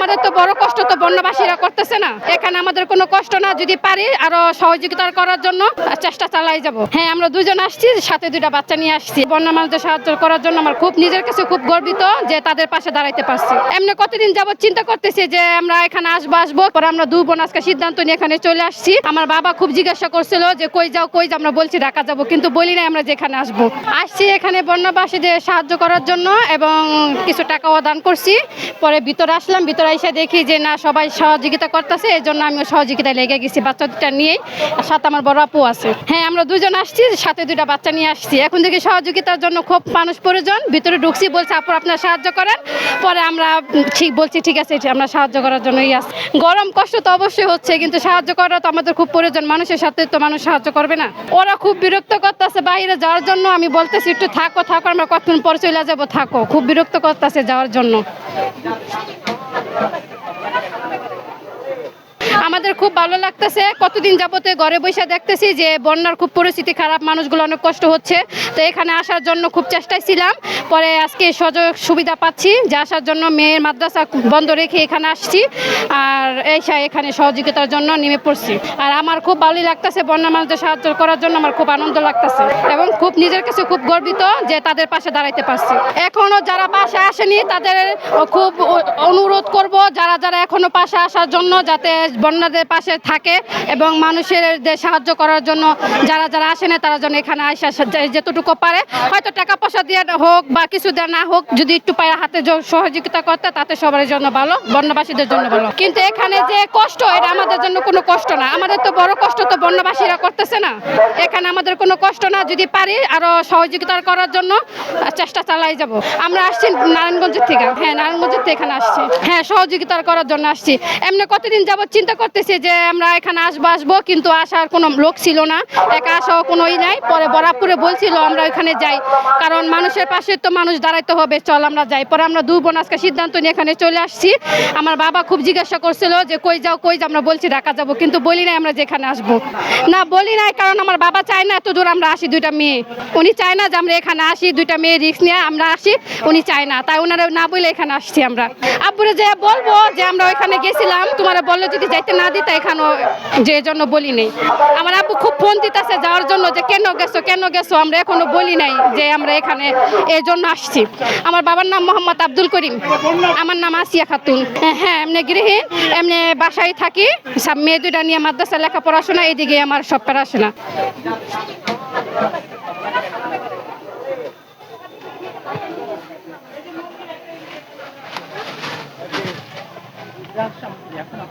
আমাদের তো বড় কষ্ট তো বন্যবাসীরা করতেছে না। এখানে আমাদের কোনো কষ্ট না, যদি পারি আরও সহযোগিতা করার জন্য চেষ্টা চালাই যাব। হ্যাঁ আমরা দুজন আসছি, সাথে দুইটা বাচ্চা নিয়ে আসছি। বন্যা মানুষদের সাহায্য করার জন্য আমার খুব নিজের কাছে খুব গর্বিত যে তাদের পাশে দাঁড়াইতে পারছি। এমনি কতদিন যাবত চিন্তা করতেছি যে আমরা এখানে আসব আসব। পরে আমরা দু বোন আজকে সিদ্ধান্ত নিয়ে এখানে চলে আসছি। আমার বাবা খুব জিজ্ঞাসা করছিল যে কই যাও কই যাও? আমরা বলছি, ঢাকা যাব। কিন্তু বলি নাই আমরা যেখানে আসব। আসছি এখানে বন্যাবাসীদের সাহায্য করার জন্য এবং কিছু টাকাও দান করছি। পরে ভিতরে আসলাম, ভিতরে এসে দেখি যে না, সবাই সহযোগিতা করতেছে এই জন্য আমিও সহযোগিতায় লেগে গেছি বাচ্চা দুটা নিয়েই সাথে আমার বড় আপু আছে। হ্যাঁ আমরা দুজন আসছি, সাথে দুটা বাচ্চা নিয়ে আসছি। এখন থেকে সহযোগিতার জন্য খুব মানুষ প্রয়োজন ভিতরে ঢুকছি, বলছে, আপু, আপনার সাহায্য করেন। পরে আমরা ঠিক বলছি, ঠিক আছে আমরা সাহায্য করার জন্যই আসছি। গরম কষ্ট তো অবশ্যই হচ্ছে, কিন্তু সাহায্য করা তো আমাদের খুব প্রয়োজন মানুষের সাথে তো মানুষ সাহায্য করবে না। ওরা খুব বিরক্ত করতেছে বাইরে যাওয়ার জন্য। আমি বলতেছি, একটু থাকো থাকো, আমরা কতক্ষণ পরে চলে যাব, থাকো। খুব বিরক্ত করতেছে যাওয়ার জন্য। Thank you. আমাদের খুব ভালো লাগতেছে। কতদিন যাবতে ঘরে বসে দেখতেছি যে বন্যার খুব পরিস্থিতি খারাপ, মানুষগুলো অনেক কষ্ট হচ্ছে। তো এখানে আসার জন্য খুব চেষ্টায় ছিলাম। পরে আজকে সুযোগ সুবিধা পাচ্ছি যে আসার জন্য মেয়ের মাদ্রাসা বন্ধ রেখে এখানে আসছি। আর এইসা এখানে সহযোগিতার জন্য নেমে পড়ছি। আর আমার খুব ভালোই লাগতেছে বন্যা মানুষদের সাহায্য করার জন্য, আমার খুব আনন্দ লাগতেছে। এবং খুব নিজের কাছে খুব গর্বিত যে তাদের পাশে দাঁড়াইতে পারছি। এখনও যারা পাশে আসেনি, তাদের খুব অনুরোধ করব, যারা যারা এখনও পাশে আসার জন্য যাতে বন্যাদের পাশে থাকে এবং মানুষের যে সাহায্য করার জন্য যারা যারা আসেনি তারা যেন এখানে আসে যেতটুকু পারে। হয়তো টাকা পয়সা দিয়ে হোক বা কিছু দিয়ে না হোক, যদি একটু পায়ে হাতে সহযোগিতা করতে, তাতে সবার জন্য ভালো, বন্যবাসীদের জন্য ভালো। কিন্তু এখানে যে কষ্ট, এটা আমাদের জন্য কোনো কষ্ট না। আমাদের তো বড় কষ্ট তো বন্যবাসীরা করতেছে না। এখানে আমাদের কোনো কষ্ট না। যদি পারি আরও সহযোগিতা করার জন্য, চেষ্টা চালাই যাব। আমরা আসছি নারায়ণগঞ্জের থেকে। হ্যাঁ নারায়ণগঞ্জের থেকে এখানে আসছি। হ্যাঁ সহযোগিতা করার জন্য আসছি। এমনি কতদিন যাবত চিন্তা করতেছি যে আমরা এখানে আসব আসব, কিন্তু আসার কোনো লোক ছিল না। একা আসাও কোনো ই নাই। পরে বরাপুরে বলছিল, আমরা ওইখানে যাই। কারণ মানুষের পাশে তো মানুষ দাঁড়াইতে হবে। চল আমরা যাই। পরে আমরা দু বোন আজকে সিদ্ধান্ত নিয়ে এখানে চলে আসছি। আমার বাবা খুব জিজ্ঞাসা করছিল যে, কই যাও কই যাও? আমরা বলছি, ঢাকা যাব। কিন্তু বলি নাই আমরা যেখানে আসব। না, বলি নাই, কারণ আমার বাবা চায় না এত দূর আমরা আসি দুইটা মেয়ে। উনি চায় না যে আমরা এখানে আসি, দুইটা মেয়ে রিক্স নিয়ে আমরা আসি, উনি চায় না। তাই ওনারা না বলে এখানে আসছি আমরা। আব্বুরে যে বলব যে, আমরা ওইখানে গেছিলাম। তোমার বলল যদি যাইতে না দিতে এখানে যে জন্য বলি নেই। আমার আব্বু খুব ফোন দিতেছে যাওয়ার জন্য যে, কেন গেছো কেন গেছো? আমরা এখনও বলি নাই যে আমরা এখানে এই জন্য আসছি। আমার বাবার নাম মোহাম্মদ আব্দুল করিম। আমার নাম আসিয়া খাতুন। হ্যাঁ এমনি গৃহীণ এমনি বাসায় থাকি। সব মেয়ে দুইটা নিয়ে মাদ্রাসা লেখা পড়াশোনা এদিকে আমার সব পড়াশোনা।